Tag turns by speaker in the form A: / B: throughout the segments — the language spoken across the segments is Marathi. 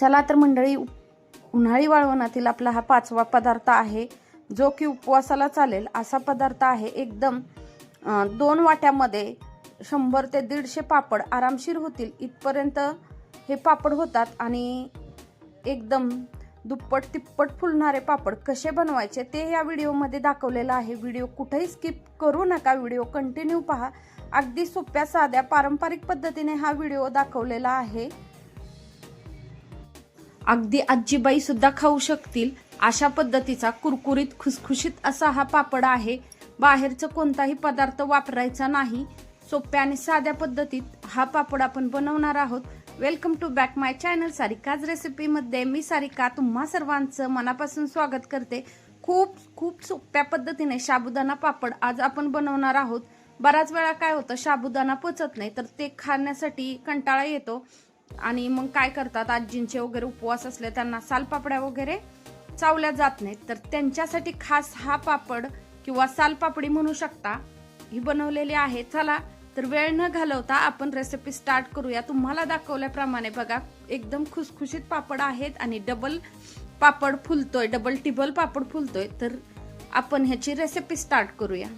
A: चला तर मंडळी उन्हाळी वाळवणातील आपला हा पाचवा पदार्थ आहे जो की उपवासाला चालेल. असा पदार्थ आहे एकदम दोन वाट्यामध्ये शंभर ते दीडशे पापड आरामशीर होतील. इथपर्यंत हे पापड होतात आणि एकदम दुप्पट तिप्पट फुलणारे पापड कसे बनवायचे ते या व्हिडिओमध्ये दाखवलेलं आहे. व्हिडिओ कुठेही स्किप करू नका व्हिडिओ कंटिन्यू पहा. अगदी सोप्या साध्या पारंपरिक पद्धतीने हा व्हिडिओ दाखवलेला आहे. अगदी आजीबाई सुद्धा खाऊ शकतील अशा पद्धतीचा कुरकुरीत खुसखुशीत असा हा पापड आहे. बाहेरचं कोणताही पदार्थ वापरायचा नाही. सोप्या आणि साध्या पद्धतीत हा पापड आपण बनवणार आहोत. Welcome to back my channel Sarika's रेसिपीमध्ये मी सारिका तुम्हा सर्वांचं मनापासून स्वागत करते. खूप खूप सोप्या पद्धतीने साबुदाणा पापड आज आपण बनवणार आहोत. बराच वेळा काय होतं साबुदाणा पचत नाही तर ते खाण्यासाठी कंटाळा येतो. आणि मग काय करतात आजींचे वगैरे उपवास असले त्यांना सालपापड्या वगैरे चावल्या जात नाहीत. तर त्यांच्यासाठी खास हा पापड किंवा सालपापडी म्हणू शकता ही बनवलेली आहे. चला तर वेळ न घालवता आपण रेसिपी स्टार्ट करूया. तुम्हाला दाखवल्याप्रमाणे बघा एकदम खुसखुशीत पापड आहेत आणि डबल पापड फुलतोय डबल टिबल पापड फुलतोय. तर आपण ह्याची रेसिपी स्टार्ट करूया.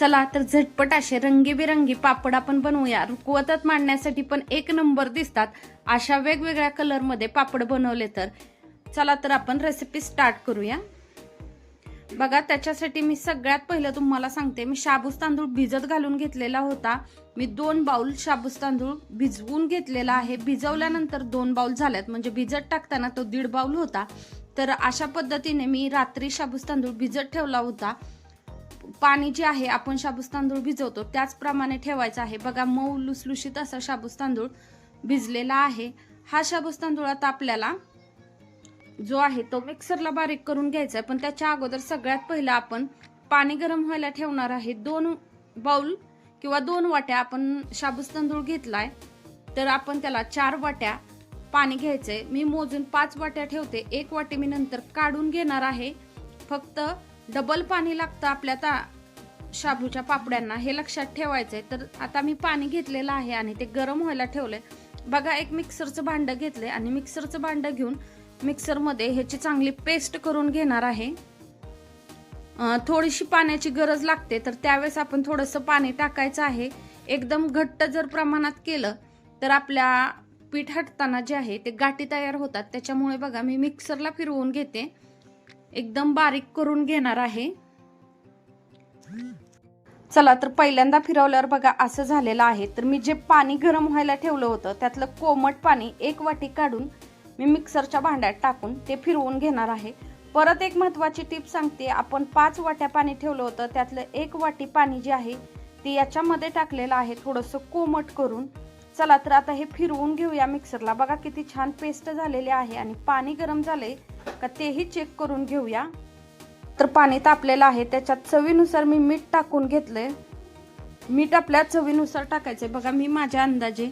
A: चला तर झटपट असे रंगीबेरंगी पापड आपण बनवूया. रुकवतात मांडण्यासाठी पण एक नंबर दिसतात. अशा वेगवेगळ्या कलरमध्ये पापड बनवले तर. चला तर आपण रेसिपी स्टार्ट करूया. बघा त्याच्यासाठी मी सगळ्यात पहिलं तुम्हाला सांगते. मी शाबूस तांदूळ भिजत घालून घेतलेला होता. मी दोन बाउल शाबूस तांदूळ भिजवून घेतलेला आहे. भिजवल्यानंतर दोन बाउल झाल्यात. म्हणजे भिजत टाकताना तो दीड बाउल होता. तर अशा पद्धतीने मी रात्री शाबूस तांदूळ भिजत ठेवला होता. पाणी जे आहे आपण शाबूस तांदूळ भिजवतो त्याचप्रमाणे ठेवायचं आहे. बघा मऊ लुसलुशीत असा शाबूस तांदूळ भिजलेला आहे. हा शाबूस तांदूळ आता आपल्याला जो आहे तो मिक्सरला बारीक करून घ्यायचा आहे. पण त्याच्या अगोदर सगळ्यात पहिलं आपण पाणी गरम व्हायला ठेवणार आहे. दोन बाउल किंवा दोन वाट्या आपण शाबूस तांदूळ घेतलाय तर आपण त्याला चार वाट्या पाणी घ्यायचंय. मी मोजून पाच वाट्या ठेवते. एक वाटी मी नंतर काढून घेणार आहे. फक्त डबल पाणी लागतं आपल्या ता शाबूच्या पापड्यांना हे लक्षात ठेवायचं आहे तर आता मी पाणी घेतलेलं आहे आणि ते गरम व्हायला ठेवलंय. बघा एक मिक्सरचं भांडं घेतलंय आणि मिक्सरचं भांडं घेऊन मिक्सरमध्ये ह्याची चांगली पेस्ट करून घेणार आहे. थोडीशी पाण्याची गरज लागते तर त्यावेळेस आपण थोडंसं पाणी टाकायचं आहे. एकदम घट्ट जर प्रमाणात केलं तर आपल्या पीठ हटताना जे आहे ते गाठी तयार होतात. त्याच्यामुळे बघा मी मिक्सरला फिरवून घेते. एकदम बारीक करून घेणार आहे. चला तर पहिल्यांदा फिरवल्यावर बघा असं झालेलं आहे. तर मी जे पाणी गरम व्हायला ठेवलं होतं त्यातलं कोमट पाणी एक वाटी काढून मी मिक्सरच्या भांड्यात टाकून ते फिरवून घेणार आहे. परत एक महत्वाची टिप सांगते आपण पाच वाट्या पाणी ठेवलं होतं त्यातलं एक वाटी पाणी जे आहे ते याच्यामध्ये टाकलेलं आहे थोडंसं कोमट करून. चला तर आता हे फिरवून घेऊया मिक्सरला. बघा किती छान पेस्ट झालेली आहे आणि पाणी गरम झाले का तेही चेक करून घेऊया. तर पाणी तापलेलं आहे त्याच्यात चवीनुसार मी मीठ टाकून घेतलंय. मीठ आपल्या चवीनुसार टाकायचंय. बघा मी माझ्या अंदाजे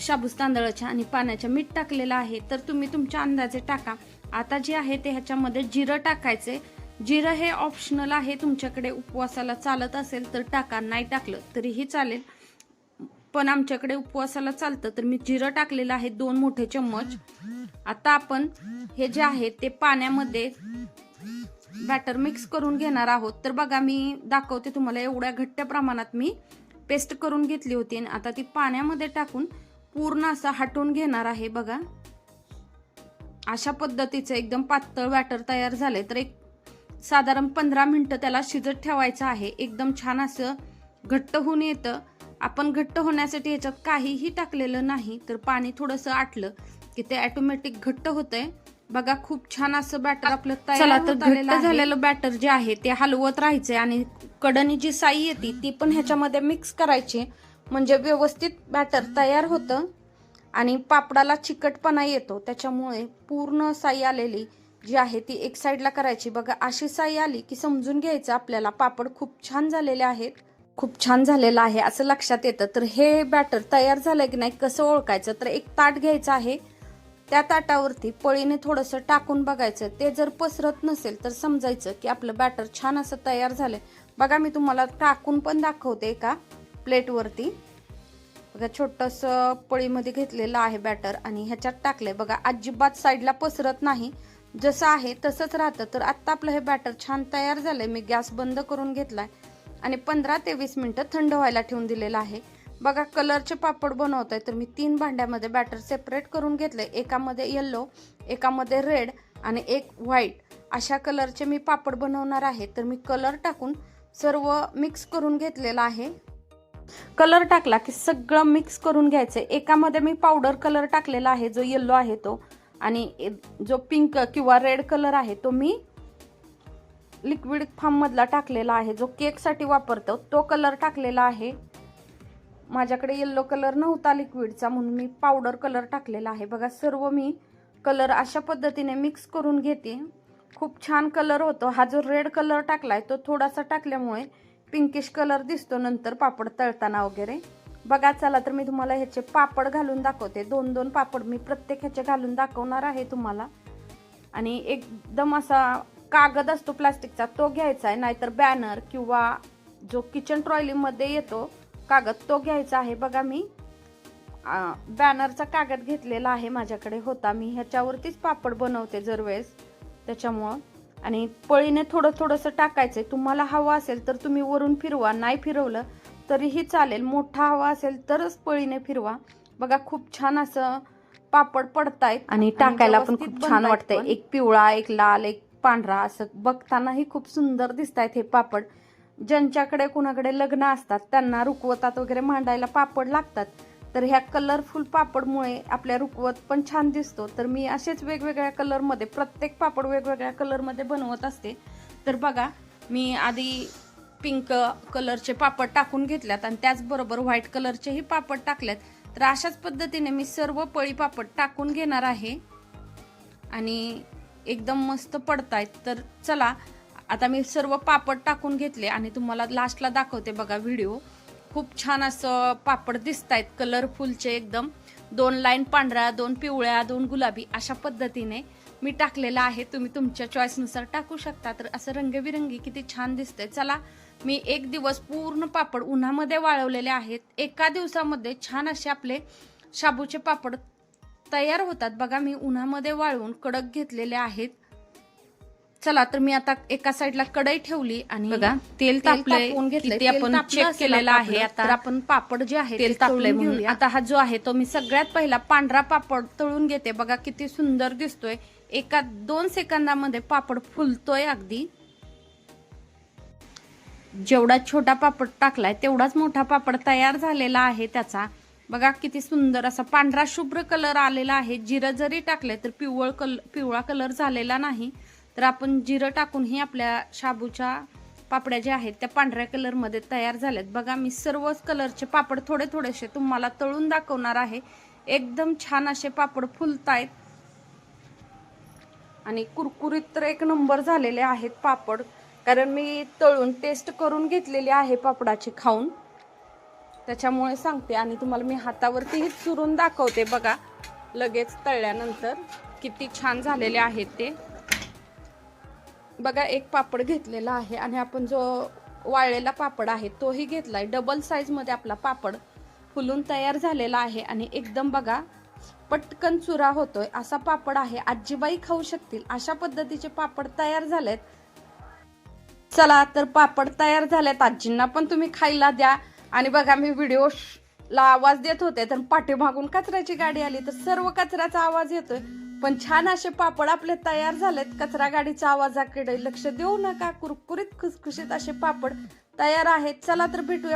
A: शाबूस तांदळाच्या आणि पाण्याच्या मीठ टाकलेलं आहे. तर तुम्ही तुमच्या अंदाजे टाका. आता जे आहे ते ह्याच्यामध्ये जिरं टाकायचे जिरं हे ऑप्शनल आहे. तुमच्याकडे उपवासाला चालत असेल तर टाका. नाही टाकलं तरीही चालेल. पण आमच्याकडे उपवासाला चालतं. तर मी जिरं टाकलेलं आहे दोन मोठे चम्मच. आता आपण हे जे आहे ते पाण्यामध्ये बॅटर मिक्स करून घेणार आहोत. तर बघा मी दाखवते तुम्हाला एवढ्या घट्ट प्रमाणात मी पेस्ट करून घेतली होती. आणि आता ती पाण्यामध्ये टाकून पूर्ण असं हटवून घेणार आहे बघा. अशा पद्धतीचं एकदम पातळ बॅटर तयार झाले तर एक साधारण पंधरा मिनटं त्याला शिजत ठेवायचं आहे. एकदम छान असं घट्ट होऊन येतं. आपण घट्ट होण्यासाठी ह्याच्यात काहीही टाकलेलं नाही तर पाणी थोडंसं आटलं की ते ऑटोमॅटिक घट्ट होतंय. बघा खूप छान असं बॅटर आपलं तयार झालेलं बॅटर जे आहे ते हलवत राहायचंय आणि कडनी जी साई येते ती पण ह्याच्यामध्ये मिक्स करायची. म्हणजे व्यवस्थित बॅटर तयार होतं आणि पापडाला चिकटपणा येतो. त्याच्यामुळे पूर्ण साई आलेली जी आहे ती एक साईडला करायची. बघा अशी साई आली की समजून घ्यायचं आपल्याला. पापड खूप छान झालेले आहेत. खूप छान झालेलं आहे असं लक्षात येतं. तर हे बॅटर तयार झालं की नाही कसं ओळखायचं? तर एक ताट घ्यायचं आहे. त्या ताटावरती पळीने थोडंसं टाकून बघायचं. ते जर पसरत नसेल तर समजायचं की आपलं बॅटर छान असं तयार झालंय. बघा मी तुम्हाला टाकून पण दाखवते एका प्लेटवरती. बघा छोटंसं पळीमध्ये घेतलेलं आहे बॅटर आणि ह्याच्यात टाकलंय. बघा अजिबात साईडला पसरत नाही. जसं आहे तसंच राहतं. तर आत्ता आपलं हे बॅटर छान तयार झालंय. मी गॅस बंद करून घेतलाय. आणि पंधरा ते वीस मिनटं थंड व्हायला ठेवून दिलेलं आहे. बघा कलरचे पापड बनवत आहे तर मी तीन भांड्यामध्ये बॅटर सेपरेट करून घेतले एकामध्ये येल्लो एकामध्ये रेड आणि एक व्हाईट अशा कलरचे मी पापड बनवणार आहे. तर मी कलर टाकून सर्व मिक्स करून घेतलेलं आहे. कलर टाकला की सगळं मिक्स करून घ्यायचं एकामध्ये मी पावडर कलर टाकलेला आहे जो येल्लो आहे तो. आणि जो पिंक किंवा रेड कलर आहे तो मी लिक्विड फार्ममधला टाकलेला आहे. जो केकसाठी वापरतो तो कलर टाकलेला आहे. माझ्याकडे येल्लो कलर नव्हता लिक्विडचा म्हणून मी पावडर कलर टाकलेला आहे. बघा सर्व मी कलर अशा पद्धतीने मिक्स करून घेते. खूप छान कलर होतो. हा जो रेड कलर टाकलाय तो थोडासा टाकल्यामुळे पिंकिश कलर दिसतो नंतर पापड तळताना वगैरे. बघा चला तर मी तुम्हाला ह्याचे पापड घालून दाखवते. दोन दोन पापड मी प्रत्येक ह्याचे घालून दाखवणार आहे तुम्हाला. आणि एकदम असा कागद असतो प्लास्टिकचा तो घ्यायचा आहे. नाहीतर बॅनर किंवा जो किचन ट्रॉयलीमध्ये येतो कागद तो घ्यायचा आहे बघा मी. बॅनरचा कागद घेतलेला आहे माझ्याकडे होता. मी ह्याच्यावरतीच पापड बनवते दरवेळेस त्याच्यामुळं. आणि पळीने थोडं थोडंसं टाकायचंय. तुम्हाला हवं असेल तर तुम्ही वरून फिरवा. नाही फिरवलं तरीही चालेल. मोठा हवा असेल तरच पळीने फिरवा. बघा खूप छान असं पापड पडतायत. आणि टाकायला पण खूप छान वाटतंय. एक पिवळा एक लाल एक पांढरा असं बघतानाही खूप सुंदर दिसत आहेत हे पापड. ज्यांच्याकडे कुणाकडे लग्न असतात त्यांना रुकवतात वगैरे मांडायला पापड लागतात. तर ह्या कलरफुल पापडमुळे आपल्या रुकवत पण छान दिसतो. तर मी असेच वेगवेगळ्या कलरमध्ये प्रत्येक पापड वेगवेगळ्या कलरमध्ये बनवत असते. तर बघा मी आधी पिंक कलरचे पापड टाकून घेतल्यात आणि त्याचबरोबर व्हाईट कलरचेही पापड टाकल्यात. तर अशाच पद्धतीने मी सर्व पळी पापड टाकून घेणार आहे. आणि एकदम मस्त पडतायत. तर चला आता मी सर्व पापड टाकून घेतले आणि तुम्हाला लास्टला दाखवते बघा व्हिडिओ खूप छान असं पापड दिसत आहेत कलरफुलचे एकदम. दोन लाईन पांढऱ्या दोन पिवळ्या दोन गुलाबी अशा पद्धतीने मी टाकलेलं आहे. तुम्ही तुमच्या चॉईसनुसार टाकू शकता. तर असं रंगबिरंगी किती छान दिसतंय. चला मी एक दिवस पूर्ण पापड उन्हामध्ये वाळवलेले आहेत. एका दिवसामध्ये छान असे आपले शाबूचे पापड तयार होतात. बघा मी उन्हामध्ये वाळवून कडक घेतलेले आहेत. चला तर मी आता एका साईडला कढई ठेवली आणि
B: बघा, तेल तापलंय. किती आपण check केलेलं आहे आता.
A: आपण पापड जे आहे
B: तेल तापलंय.
A: आता हा जो आहे तो मी सगळ्यात पहिला पांढरा पापड तळून घेते. बघा किती सुंदर दिसतोय. एका दोन सेकंदामध्ये पापड फुलतोय अगदी. जेवढा छोटा पापड टाकलाय तेवढाच मोठा पापड तयार झालेला आहे त्याचा. बघा किती सुंदर असा पांढरा शुभ्र कलर आलेला आहे. जिरं जरी टाकले तर पिवळ कल पिवळा कलर झालेला नाही. तर आपण जिरं टाकूनही आपल्या शाबूच्या पापड्या ज्या आहेत त्या पांढऱ्या कलरमध्ये तयार झाल्यात. बघा मी सर्वच कलरचे पापड थोडे थोडेसे तुम्हाला तळून दाखवणार आहे. एकदम छान असे पापड फुलतायत. आणि कुरकुरीत तर एक नंबर झालेले आहेत पापड कारण मी तळून टेस्ट करून घेतलेली आहे पापडाची खाऊन. त्याच्यामुळे सांगते आणि तुम्हाला मी हातावरतीही चुरून दाखवते बघा लगेच तळल्यानंतर. किती छान झालेले आहेत ते. बघा एक पापड घेतलेला आहे आणि आपण जो वाळलेला पापड आहे तोही घेतला आहे डबल साईजमध्ये आपला पापड फुलून तयार झालेला आहे आणि एकदम बघा पटकन चुरा होतोय. असा पापड आहे. आजीबाई खाऊ शकतील. अशा पद्धतीचे पापड तयार झालेत. चला तर पापड तयार झालेत. आजींना पण तुम्ही खायला द्या. आणि बघा मी व्हिडिओ ला आवाज देत होते तर पाठीमागून कचऱ्याची गाडी आली तर सर्व कचऱ्याचा आवाज येतोय. पण छान असे पापड आपले तयार झालेत. कचरा गाडीच्या आवाजाकडे लक्ष देऊ नका. कुरकुरीत खुसखुशीत असे पापड तयार आहेत. चला तर भेटूया.